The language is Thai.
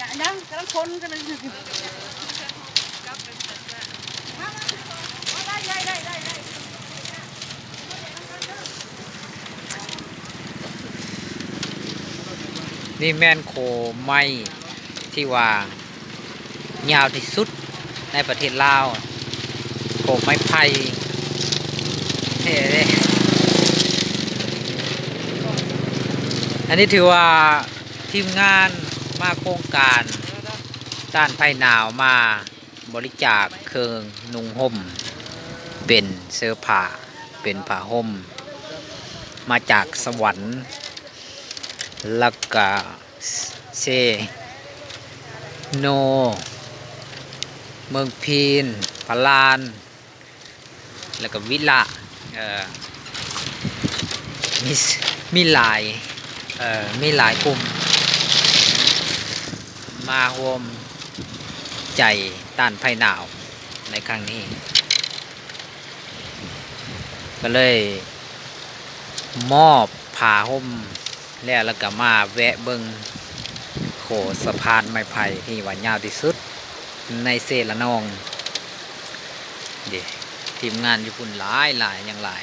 ยังยังกำลังคนกันเลยได้ได้ได้ได้ได้นี่แม่นโคไม้ที่ว่ายาวที่สุดในประเทศลาวโคไม้ไผ่เฮ้เด้อันนี้ถือว่าทีมงาน มาโครงการต้านภัยหนาวมาบริจาคเครื่องนุ่งห่ม เป็นเสื้อผ้าเป็นผ้าห่ม มาจากสวรรค์ล้วก็เซโน เมืองพีนพลาน แล้วก็วิละเอ่อมีมีหลายมีหลายกลุ่ม มาร่มใจต้านภัยหนาวในครั้งนี้ ก็เลย มอบผาห่มแล้วแล้วก็มาแวะเบิงโขสะพานไม้ไผ่ที่ว่ายาวที่สุด ในเซละนองเดี๋ยทีมงานอยู่พุ่นหลายหลายอย่างหลาย